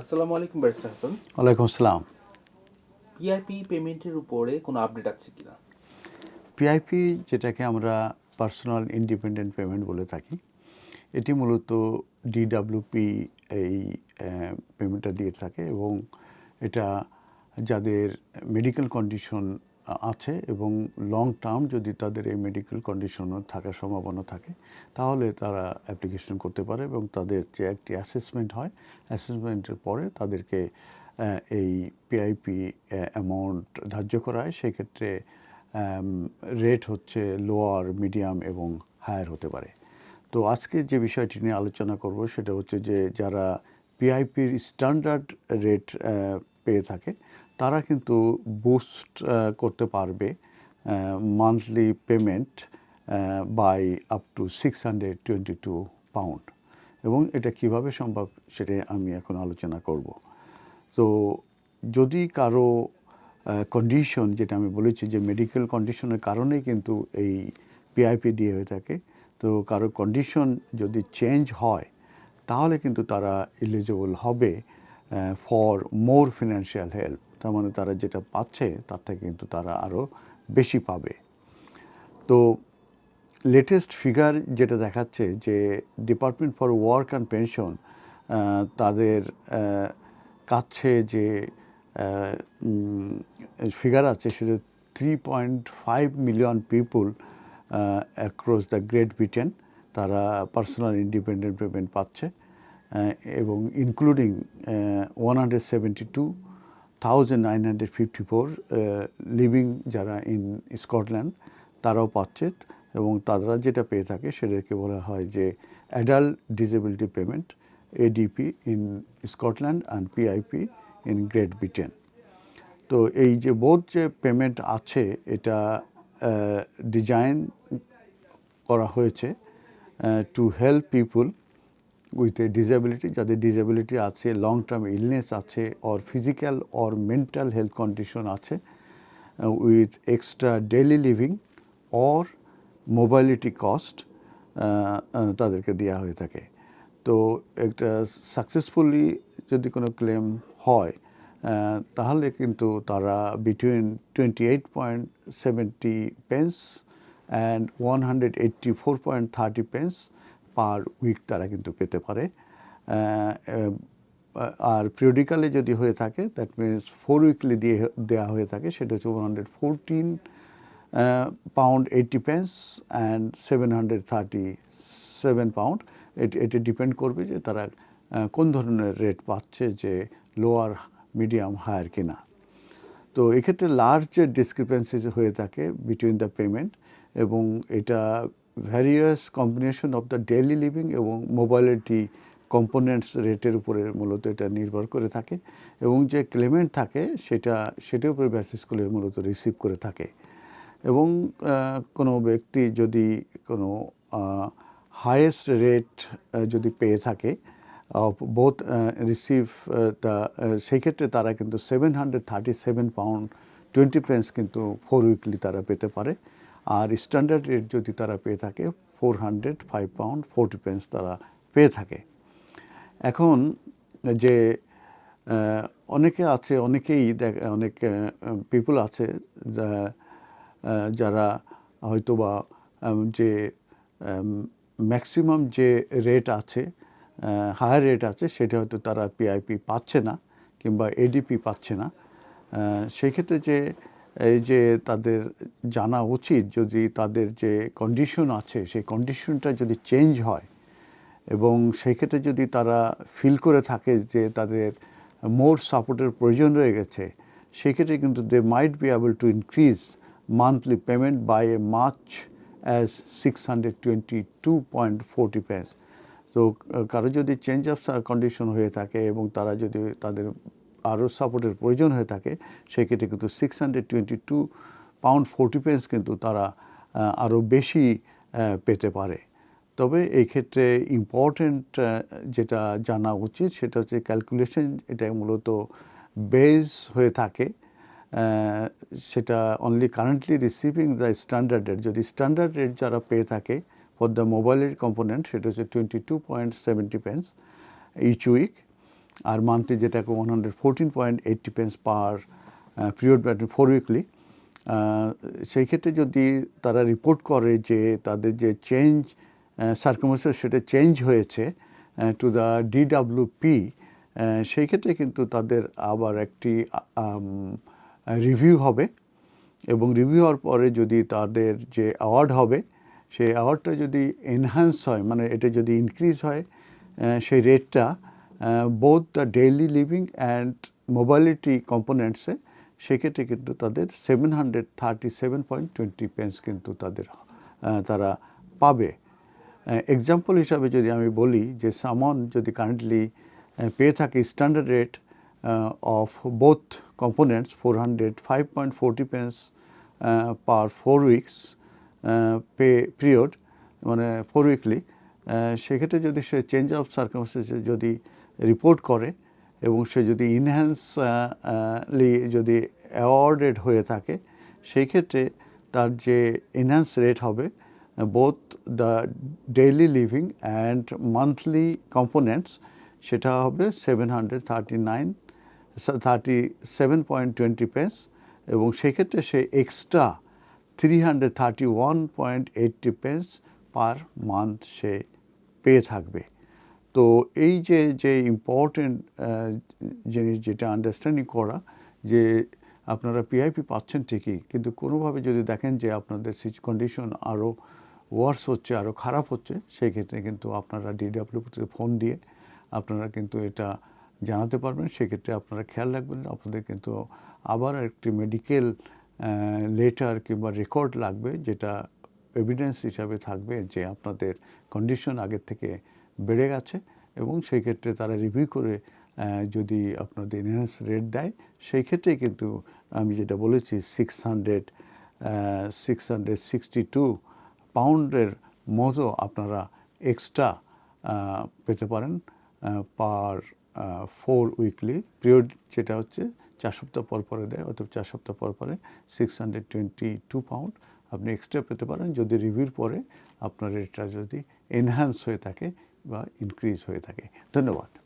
আসসালামু আলাইকুম ব্যারিস্টার হাসান। ওয়ালাইকুম আসসালাম। পিআইপি পেমেন্টের উপরে কোনো আপডেট আছে কিনা? পিআইপি যেটাকে আমরা পার্সোনাল ইন্ডিপেন্ডেন্ট পেমেন্ট বলে থাকি এটি মূলত ডিডাব্লিউপি এই পেমেন্টটা দিয়ে থাকে এবং এটা যাদের মেডিকেল কন্ডিশন আছে এবং লং টার্ম যদি তাদের এই মেডিকেল কন্ডিশনও থাকার সম্ভাবনা থাকে, তাহলে তারা অ্যাপ্লিকেশন করতে পারে এবং তাদের যে একটি অ্যাসেসমেন্ট হয় অ্যাসেসমেন্টের পরে তাদেরকে এই পিআইপি অ্যামাউন্ট ধার্য করা হয়। সেক্ষেত্রে রেট হচ্ছে লোয়ার মিডিয়াম এবং হায়ার হতে পারে। তো আজকে যে বিষয়টি নিয়ে আলোচনা করব সেটা হচ্ছে যে যারা পিআইপির স্ট্যান্ডার্ড রেট পেয়ে থাকে তারা কিন্তু বুস্ট করতে পারবে monthly payment by up to six hundred twenty two pound এবং এটা কীভাবে সম্ভব সেটা আমি এখন আলোচনা করব। তো যদি কারও কন্ডিশন যেটা আমি বলেছি যে মেডিকেল কন্ডিশনের কারণেই কিন্তু এই পিআইপি দিয়ে হয়ে থাকে, তো কারও কন্ডিশন যদি চেঞ্জ হয়, তাহলে কিন্তু তারা এলিজিবল হবে ফর মোর ফিনান্সিয়াল হেল্প তার মানে তারা যেটা পাচ্ছে তার থেকে কিন্তু তারা আরও বেশি পাবে। তো লেটেস্ট ফিগার যেটা দেখাচ্ছে যে department for work and pension তাদের কাছে যে ফিগার আছে সেটা three point five million people across the great Britain তারা পার্সোনাল ইন্ডিপেন্ডেন্ট পেমেন্ট পাচ্ছে এবং including one hundred seventy two thousand nine hundred fifty four living যারা ইন স্কটল্যান্ড তারাও পাচ্ছে এবং তারা যেটা পেয়ে থাকে সেটাকে বলা হয় যে adult disability payment ADP in Scotland and PIP in great Britain তো এই যে বোধ যে পেমেন্ট আছে, এটা ডিজাইন করা হয়েছে to help people with a disability যাদের ডিসেবিলিটি আছে লং টার্ম ইলনেস আছে or physical or mental health condition আছে with extra daily living or mobility cost তাদেরকে দেওয়া হয়ে থাকে। তো একটা সাকসেসফুলি যদি কোনো ক্লেম হয় তাহলে কিন্তু তারা between twenty eight point seventy pence and one hundred eighty four point thirty pence per week তারা কিন্তু পেতে পারে। আর পিরিয়ডিক্যালি যদি হয়ে থাকে দ্যাট মিনস ফোর উইকলি দিয়ে দেওয়া হয়ে থাকে, সেটা হচ্ছে one hundred fourteen pound eighty pence and seven hundred thirty seven pound এটি এটি ডিপেন্ড করবে যে তারা কোন ধরনের রেট পাচ্ছে যে লোয়ার মিডিয়াম হায়ার কিনা। তো এক্ষেত্রে লার্জ যে ডিসক্রিপেন্সিজ হয়ে থাকে বিটুইন দ্য পেমেন্ট এবং এটা various combination of the daily living এবং মোবাইলিটি কম্পোনেন্টস রেটের উপরে মূলত এটা নির্ভর করে থাকে এবং যে ক্লেমেন্ট থাকে সেটা, সেটার উপরে বেসিস করে মূলত রিসিভ করে থাকে। এবং কোনো ব্যক্তি যদি কোনো হায়েস্ট রেট যদি পেয়ে থাকে বোথ রিসিভ দ্য সেই ক্ষেত্রে তারা কিন্তু seven hundred thirty seven pound twenty pence কিন্তু ফোর উইকলি তারা পেতে পারে। আর স্ট্যান্ডার্ড রেট যদি তারা পেয়ে থাকে four hundred five pound forty pence তারা পেয়ে থাকে। এখন যে অনেকে আছে, অনেকেই দেখ, অনেক পিপুল আছে যারা হয়তোবা যে ম্যাক্সিমাম যে রেট আছে হায়ার রেট আছে, সেটা হয়তো তারা পিআইপি পাচ্ছে না কিংবা এডিপি পাচ্ছে না। সেক্ষেত্রে যে এই যে তাদের জানা উচিত যদি তাদের যে কন্ডিশন আছে, সেই কন্ডিশনটা যদি চেঞ্জ হয় এবং সেক্ষেত্রে যদি তারা ফিল করে থাকে যে তাদের মোর সাপোর্টের প্রয়োজন রয়ে গেছে সেক্ষেত্রে কিন্তু they might be able to increase monthly payment by a much as six hundred twenty two point forty pence তো, কারও যদি চেঞ্জ অফ কন্ডিশন হয়ে থাকে এবং তারা যদি তাদের আরও সাপোর্টের প্রয়োজন হয়ে থাকে সেক্ষেত্রে কিন্তু six hundred twenty two pound forty pence কিন্তু তারা আরও বেশি পেতে পারে। তবে এই ক্ষেত্রে ইম্পর্ট্যান্ট যেটা জানা উচিত সেটা হচ্ছে ক্যালকুলেশন এটা মূলত বেস হয়ে থাকে সেটা only currently receiving the standard rate যদি স্ট্যান্ডার্ড রেট যারা পেয়ে থাকে ফর দ্য মোবাইলের কম্পোনেন্ট সেটা হচ্ছে twenty two point seventy pence each week আর মান্থলি যেটাকে one hundred fourteen point eighty pence per period four weekly সেই ক্ষেত্রে যদি তারা রিপোর্ট করে যে তাদের যে চেঞ্জ সার্কমস্টেন্স সেটা চেঞ্জ হয়েছে টু দ্য ডিডাব্লিউপি সেই ক্ষেত্রে কিন্তু তাদের আবার একটি রিভিউ হবে। এবং রিভিউ হওয়ার পরে যদি তাদের যে অ্যাওয়ার্ড হবে, সেই অ্যাওয়ার্ডটা যদি এনহ্যান্স হয় মানে এটা যদি ইনক্রিজ হয় সেই রেটটা both the daily living and mobility কম্পোনেন্টসে সেক্ষেত্রে কিন্তু তাদের seven hundred thirty seven point twenty pence কিন্তু তাদের তারা পাবে। এক্সাম্পল হিসাবে যদি আমি বলি যে সামন যদি কারেন্টলি পেয়ে থাকে standard rate of both components four hundred five point forty pence per four weeks pay period মানে ফোর উইকলি সেক্ষেত্রে যদি সে চেঞ্জ অফ সার্কামস্টেন্স যদি রিপোর্ট করে এবং সে যদি ইনহ্যান্স লি যদি অ্যাওয়ার্ডেড হয়ে থাকে, সেই ক্ষেত্রে তার যে ইনহ্যান্স রেট হবে both the daily living and monthly components সেটা হবে seven hundred thirty nine thirty seven point twenty pence এবং সেক্ষেত্রে সে extra three hundred thirty one point eighty pence per month সে পেয়ে থাকবে। তো এই যে যে ইম্পর্টেন্ট জিনিস যেটা আন্ডারস্ট্যান্ডিং করা, যে আপনারা পিআইপি পাচ্ছেন ঠিকই, কিন্তু কোনোভাবে যদি দেখেন যে আপনাদের কন্ডিশন আরও ওয়ার্স হচ্ছে আরও খারাপ হচ্ছে, সেই ক্ষেত্রে কিন্তু আপনারা ডিডাব্লিউতে ফোন দিয়ে আপনারা কিন্তু এটা জানাতে পারবেন। সেক্ষেত্রে আপনারা খেয়াল রাখবেন, আপনাদের কিন্তু আবার একটি মেডিকেল লেটার কিংবা রেকর্ড লাগবে, যেটা এভিডেন্স হিসাবে থাকবে যে আপনাদের কন্ডিশন আগের থেকে বেড়ে গেছে এবং সেই ক্ষেত্রে তারা রিভিউ করে যদি আপনাদের এনহ্যান্স রেট দেয়, সেই ক্ষেত্রে কিন্তু আমি যেটা বলেছি six hundred six hundred sixty two পাউন্ডের মতো আপনারা এক্সট্রা পেতে পারেন পার ফোর উইকলি পিরিয়ড যেটা হচ্ছে চার সপ্তাহ পর পরে দেয় অথবা চার সপ্তাহ পর পরে six hundred twenty two pound আপনি এক্সট্রা পেতে পারেন। যদি রিভিউর পরে আপনার রেটটা যদি এনহ্যান্স হয়ে থাকে বা ইনক্রিজ হয়ে থাকে। ধন্যবাদ।